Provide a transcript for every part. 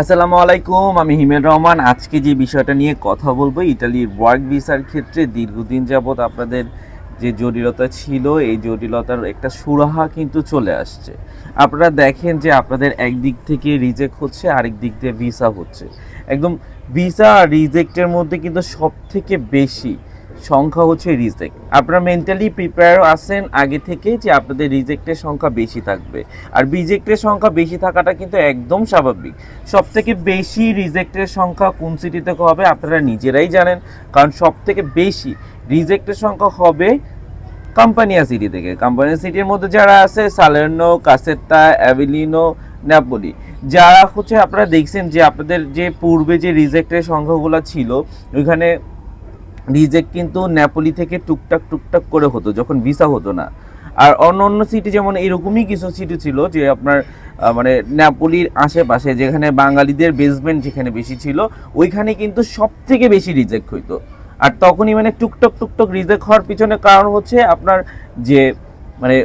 আসসালামু আলাইকুম, আমি হিমেল রহমান। আজকে যে বিষয়টা নিয়ে কথা বলব, ইটালির ওয়ার্ক ভিসার ক্ষেত্রে দীর্ঘদিন যাবৎ আপনাদের যে জটিলতা ছিল, এই জটিলতার একটা সুরাহা কিন্তু চলে আসছে। আপনারা দেখেন যে আপনাদের একদিক থেকে রিজেক্ট হচ্ছে, আরেক দিক দিয়ে ভিসা হচ্ছে। একদম ভিসা রিজেক্টের মধ্যে কিন্তু সব থেকে বেশি সংখ্যা হচ্ছে রিজেক্ট। আপনারা মেন্টালি প্রিপেয়ার আছেন আগে থেকে যে আপনাদের রিজেক্টের সংখ্যা বেশি থাকবে। আর রিজেক্টের সংখ্যা বেশি থাকাটা কিন্তু একদম স্বাভাবিক। সব থেকে বেশি রিজেক্টের সংখ্যা কোন সিটি থেকে হবে আপনারা নিজেরাই জানেন। কারণ সব থেকে বেশি রিজেক্টের সংখ্যা হবে কাম্পানিয়া সিটি থেকে। কাম্পানিয়া সিটির মধ্যে যারা আছে সালের্নো কাসেত্তা অ্যাভিলিনো ন্যাপোলি যারা হচ্ছে আপনারা দেখছেন যে আপনাদের যে পূর্বে যে রিজেক্টের সংখ্যাগুলো ছিল, ওইখানে রিজেক্ট কিন্তু ন্যাপোলি থেকে টুকটাক টুকটাক করে হতো, যখন ভিসা হতো না। আর অন্য অন্য সিটি যেমন এরকমই কিছু সিটি ছিল যে আপনার মানে ন্যাপোলির আশেপাশে, যেখানে বাঙালিদের বেসমেন্ট যেখানে বেশি ছিল, ওইখানে কিন্তু সব থেকে বেশি রিজেক্ট হইতো। আর তখনই মানে টুকটাক, টুকটক রিজেক্ট হওয়ার পিছনে কারণ হচ্ছে আপনার যে মানে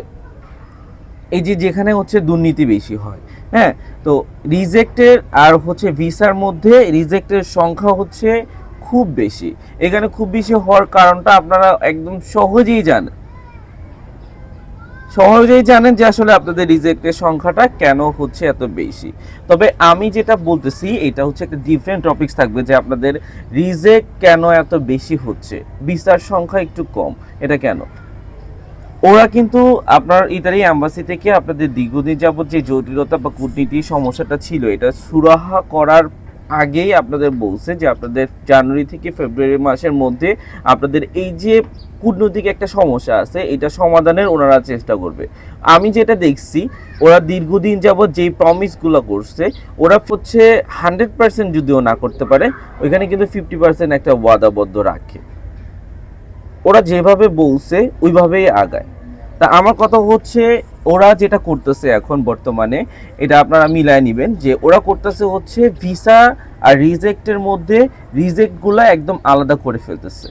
এই যে যেখানে হচ্ছে দুর্নীতি বেশি হয় হ্যাঁ? তো রিজেক্টের আর হচ্ছে ভিসার মধ্যে রিজেক্টের সংখ্যা হচ্ছে খুব বেশি। এখানে খুব বেশি হওয়ার কারণটা আপনারা একদম সহজেই জানেন। সহজেই জানেন যে আসলে আপনাদের রিজেক্টের সংখ্যাটা কেন হচ্ছে এত বেশি। তবে আমি যেটা বলতেছি, এটা হচ্ছে একটা ডিফারেন্ট টপিকস থাকবে যে আপনাদের রিজেক্ট কেন এত বেশি হচ্ছে? ভিসার সংখ্যা একটু কম, এটা কেন? ওরা কিন্তু আপনার ইতালি অ্যাম্বাসি থেকে আপনাদের দীর্ঘদিন যাবত যে জটিলতা বা কূটনীতির সমস্যাটা ছিল, এটা সুরাহা করার আগেই আপনাদের বলছে যে আপনাদের জানুয়ারি থেকে ফেব্রুয়ারি মাসের মধ্যে আপনাদের এই যে কূটনৈতিক একটা সমস্যা আছে, এটা সমাধানের ওনারা চেষ্টা করবে। আমি যেটা দেখছি, ওরা দীর্ঘদিন যাবৎ যেই প্রমিসগুলো করছে, ওরা হচ্ছে হান্ড্রেড পার্সেন্ট যদিও না করতে পারে, ওইখানে কিন্তু ফিফটি পার্সেন্ট একটা ওয়াদাবদ্ধ রাখে। ওরা যেভাবে বলছে, ওইভাবেই আগায়। তা আমার কথা হচ্ছে, ওরা যেটা করতেছে এখন বর্তমানে, এটা আপনারা মিলায় নেবেন, যে ওরা করতেছে হচ্ছে ভিসা আর রিজেক্টের মধ্যে রিজেক্টগুলো একদম আলাদা করে ফেলতেছে।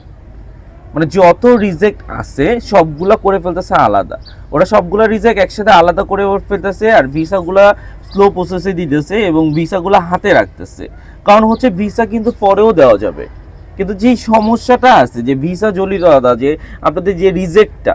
মানে যত রিজেক্ট আছে, সবগুলা করে ফেলতেছে আলাদা। ওরা সবগুলা রিজেক্ট একসাথে আলাদা করে ফেলতেছে আর ভিসাগুলা স্লো প্রসেসে দিতেছে এবং ভিসাগুলো হাতে রাখতেছে। কারণ হচ্ছে ভিসা কিন্তু পরেও দেওয়া যাবে। কিন্তু যেই সমস্যাটা আছে, যে ভিসা জলিততা যে আপনাদের যে রিজেক্টটা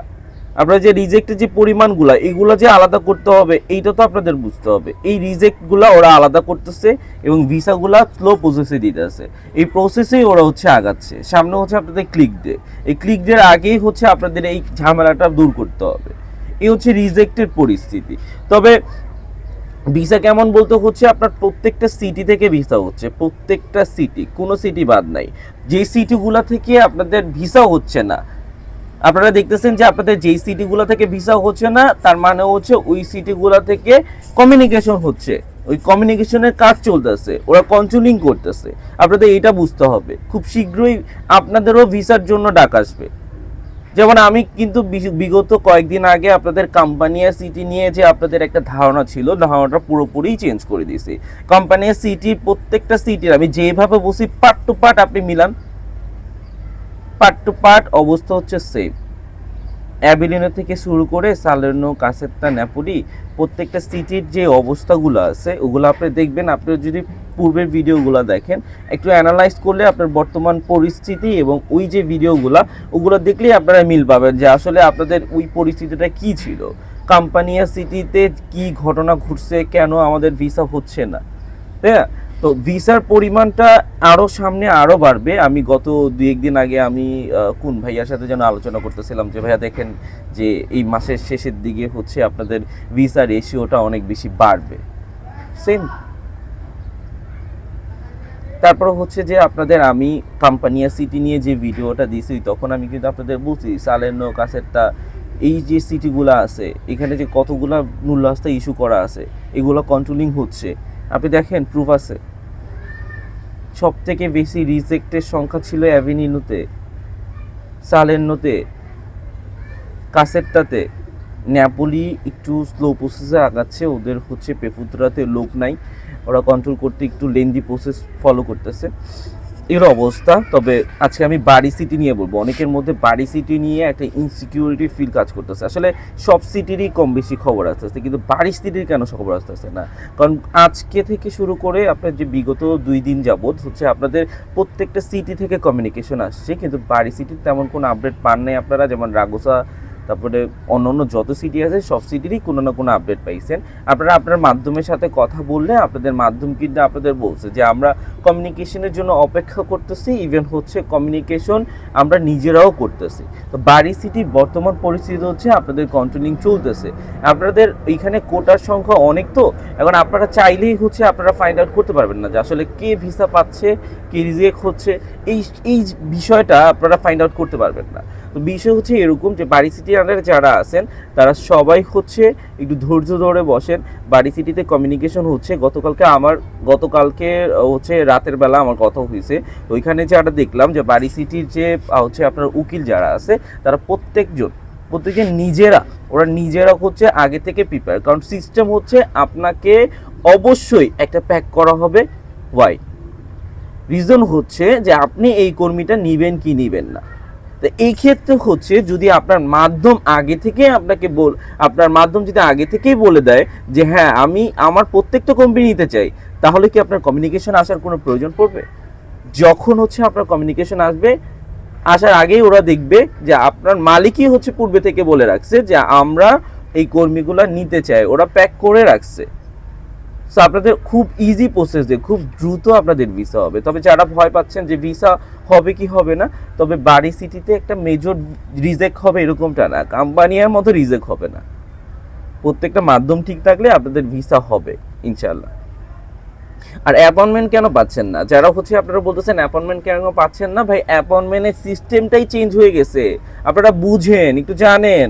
আপনার যে রিজেক্টের যে পরিমাণগুলো, এগুলো যে আলাদা করতে হবে, এইটা তো আপনাদের বুঝতে হবে। এই রিজেক্টগুলো ওরা আলাদা করতেছে এবং ভিসাগুলা স্লো প্রসেসে দিতেছে এই প্রসেসেই ওরা হচ্ছে আগাচ্ছে। সামনে হচ্ছে আপনাদের ক্লিক ডে এই ক্লিক ডের আগেই হচ্ছে আপনাদের এই ঝামেলাটা দূর করতে হবে। এই হচ্ছে রিজেক্টের পরিস্থিতি। তবে ভিসা কেমন বলতে হচ্ছে, আপনার প্রত্যেকটা সিটি থেকে ভিসা হচ্ছে। প্রত্যেকটা সিটি কোনো সিটি বাদ নাই। যে সিটিগুলো থেকে আপনাদের ভিসা হচ্ছে না আপনারা দেখতেছেন যে আপনাদের যেই সিটিগুলো থেকে ভিসা হচ্ছে না, তার মানে হচ্ছে ওই সিটিগুলো থেকে কমিউনিকেশন হচ্ছে। ওই কমিউনিকেশনের কাজ চলতেছে, ওরা কন্ট্রোলিং করতেছে। আপনাদের এটা বুঝতে হবে। খুব শীঘ্রই আপনাদেরও ভিসার জন্য ডাক আসবে। যেমন আমি কিন্তু বিগত কয়েকদিন আগে আপনাদের কোম্পানিয়া সিটি নিয়ে যে আপনাদের একটা ধারণা ছিল, ধারণাটা পুরোপুরি চেঞ্জ করে দিয়েছি। কোম্পানিয়া সিটি প্রত্যেকটা সিটির আমি যেভাবে বসি পার্ট টু পার্ট আপনি মিলান। পার্ট টু পার্ট অবস্থা হচ্ছে সেম অ্যাবিলিনো থেকে শুরু করে সালের্নো কাসেত্তা ন্যাপোলি প্রত্যেকটা সিটির যে অবস্থাগুলো আছে, ওগুলো আপনি দেখবেন। আপনি যদি পূর্বের ভিডিওগুলো দেখেন, একটু অ্যানালাইজ করলে আপনার বর্তমান পরিস্থিতি এবং ওই যে ভিডিওগুলো, ওগুলো দেখলেই আপনারা মিল পাবেন যে আসলে আপনাদের ওই পরিস্থিতিটা কি ছিল। কাম্পানিয়া সিটিতে কি ঘটনা ঘটছে, কেন আমাদের ভিসা হচ্ছে না? তাই না? তো ভিসার পরিমাণটা আরও সামনে আরও বাড়বে। আমি গত দু একদিন আগে আমি কোন ভাইয়ার সাথে যেন আলোচনা করতেছিলাম যে, ভাইয়া, দেখেন যে, এই মাসের শেষের দিকে হচ্ছে আপনাদের ভিসা রেশিওটা অনেক বেশি বাড়বে। সেম তারপর হচ্ছে যে, আপনাদের আমি কাম্পানিয়া সিটি নিয়ে যে ভিডিওটা দিয়েছি তখন আমি কিন্তু আপনাদের বলছি সালেনো কাসেরটা এই যে সিটিগুলো আছে, এখানে যে কতগুলা মূল্যস্তা ইস্যু করা আছে, এগুলো কন্ট্রোলিং হচ্ছে। আপনি দেখেন প্রুফ আছে। সব থেকে বেশি রিজেক্টের সংখ্যা ছিল অ্যাভিনিউতে সালেন্নোতে কাসেটটাতে ন্যাপোলি একটু স্লো প্রসেসে আগাচ্ছে, ওদের হচ্ছে পেপুদ্রাতে লোক নাই। ওরা কন্ট্রোল করতে একটু লেন্দি প্রসেস ফলো করতেছে। এর অবস্থা, তবে আজকে আমি বাড়ি সিটি নিয়ে বলব। অনেকের মধ্যে বাড়ি সিটি নিয়ে একটা ইনসিকিউরিটি ফিল কাজ করতেছে। আসলে সব সিটিরই কম বেশি খবর আসতেছে, কিন্তু বাড়ি সিটির কেন খবর আসতেছে না? কারণ আজকে থেকে শুরু করে আপনার যে বিগত দুই দিন যাবৎ হচ্ছে আপনাদের প্রত্যেকটা সিটি থেকে কমিউনিকেশন আসছে, কিন্তু বাড়ি সিটির তেমন কোনো আপডেট পান নাই আপনারা, যেমন রাগোসা তারপরে অন্য অন্য যত সিটি আছে, সব সিটিরই কোনো না কোনো আপডেট পাইছেন। আপনারা আপনার মাধ্যমের সাথে কথা বললে আপনাদের মাধ্যম কিন্তু আপনাদের বলছে যে, আমরা কমিউনিকেশনের জন্য অপেক্ষা করতেছি ইভেন হচ্ছে কমিউনিকেশন আমরা নিজেরাও করতেছি। তো বাড়ি সিটির বর্তমান পরিস্থিতি হচ্ছে আপনাদের কন্ট্রোলিং চলতেছে। আপনাদের এইখানে কোটার সংখ্যা অনেক তো, এখন আপনারা চাইলেই হচ্ছে আপনারা ফাইন্ড আউট করতে পারবেন না যে, আসলে কে ভিসা পাচ্ছে, কে রিজেক্ট হচ্ছে, এই এই বিষয়টা আপনারা ফাইন্ড আউট করতে পারবেন না। তো বিষয় হচ্ছে এরকম যে, বাড়ি সিটির আন্ডারে যারা আছেন, তারা সবাই হচ্ছে একটু ধৈর্য ধরে বসেন। বাড়ি সিটিতে কমিউনিকেশন হচ্ছে। গতকালকে আমার, গতকালকে হচ্ছে রাতের বেলা আমার কথা হয়েছে। ওইখানে যারা দেখলাম যে বাড়ি সিটির যে হচ্ছে আপনার উকিল যারা আছে, তারা প্রত্যেকজন প্রত্যেকজন নিজেরা, ওরা নিজেরা হচ্ছে আগে থেকে প্রিপেয়ার কারণ সিস্টেম হচ্ছে আপনাকে অবশ্যই একটা প্যাক করা হবে। ওয়াই রিজন হচ্ছে যে আপনি এই কর্মীটা নিবেন কি নিবেন না। তো এই ক্ষেত্রে হচ্ছে যদি আপনার মাধ্যম আগে থেকে আপনাকে বল, আপনার মাধ্যম যদি আগে থেকেই বলে দেয় যে হ্যাঁ আমি আমার প্রত্যেকটা কোম্পানি নিতে চাই, তাহলে কি আপনার কমিউনিকেশন আসার কোনো প্রয়োজন পড়বে? যখন হচ্ছে আপনার কমিউনিকেশন আসবে, আসার আগেই ওরা দেখবে যে আপনার মালিকই হচ্ছে পূর্বে থেকে বলে রাখছে যে আমরা এই কর্মীগুলা নিতে চাই, ওরা প্যাক করে রাখছে। সো আপনাদের খুব ইজি প্রসেস খুব দ্রুত আপনাদের ভিসা হবে। তবে যারা ভয় পাচ্ছেন যে ভিসা হবে কি হবে না, তবে বাড়ি সিটিতে একটা মেজর রিজেক্ট হবে এরকমটা না। কাম্পানিয়ার মতো রিজেক্ট হবে না। প্রত্যেকটা মাধ্যম ঠিক থাকলে আপনাদের ভিসা হবে ইনশাল্লাহ আর অ্যাপয়েন্টমেন্ট কেন পাচ্ছেন না? যারা হচ্ছে আপনারা বলতেছেন অ্যাপয়েন্টমেন্ট কেন পাচ্ছেন না? ভাই অ্যাপয়েন্টমেন্টের সিস্টেমটাই চেঞ্জ হয়ে গেছে। আপনারা বুঝেন, একটু জানেন।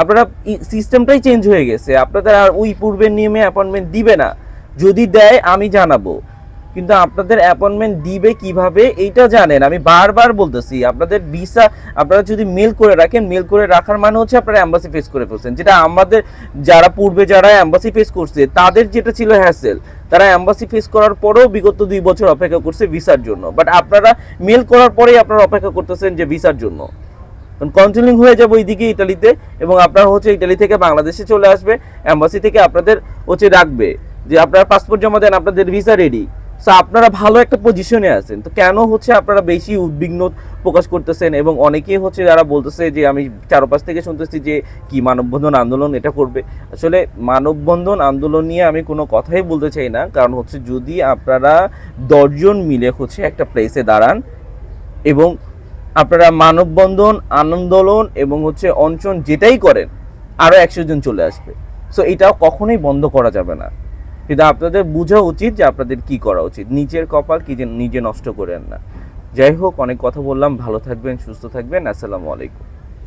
আপনারা সিস্টেমটাই চেঞ্জ হয়ে গেছে। আপনাদের আর ওই পূর্বের নিয়মে অ্যাপয়েন্টমেন্ট দিবে না। যদি দেয়, আমি জানাব। কিন্তু আপনাদের অ্যাপয়েন্টমেন্ট দিবে কীভাবে, এইটা জানেন। আমি বারবার বলতেছি, আপনাদের ভিসা আপনারা যদি মেল করে রাখেন মেল করে রাখার মানে হচ্ছে আপনারা অ্যাম্বাসি ফেস করে ফেলছেন। যেটা আমাদের, যারা পূর্বে যারা অ্যাম্বাসি ফেস করছে, তাদের যেটা ছিল হ্যাসেল তারা অ্যাম্বাসি ফেস করার পরেও বিগত দুই বছর অপেক্ষা করছে ভিসার জন্য। বাট আপনারা মেল করার পরেই আপনারা অপেক্ষা করতেছেন যে ভিসার জন্য। কাউন্সিলিং হয়ে যাবে ওইদিকে ইটালিতে এবং আপনারা হচ্ছে ইটালি থেকে বাংলাদেশে চলে আসবে অ্যাম্বাসি থেকে আপনাদের হচ্ছে রাখবে যে আপনারা পাসপোর্ট জমা দেন, আপনাদের ভিসা রেডি সো আপনারা ভালো একটা পজিশনে আছেন। তো কেন হচ্ছে আপনারা বেশি উদ্বিগ্ন প্রকাশ করতেছেন এবং অনেকেই হচ্ছে যারা বলতেছে যে আমি চারপাশ থেকে শুনতেছি যে কি মানববন্ধন আন্দোলন এটা করবে। আসলে মানববন্ধন আন্দোলন নিয়ে আমি কোনো কথাই বলতে চাই না। কারণ হচ্ছে যদি আপনারা দশজন মিলে হচ্ছে একটা প্লেসে দাঁড়ান এবং আপনারা মানববন্ধন আন্দোলন এবং হচ্ছে অঞ্চন যেটাই করেন আরও একশো জন চলে আসবে। সো এটাও কখনোই বন্ধ করা যাবে না। কিন্তু আপনাদের বোঝা উচিত যে আপনাদের কি করা উচিত। নিজের কপাল কি যে নিজে নষ্ট করেন না। যাই হোক, অনেক কথা বললাম। ভালো থাকবেন, সুস্থ থাকবেন। আসসালামু আলাইকুম।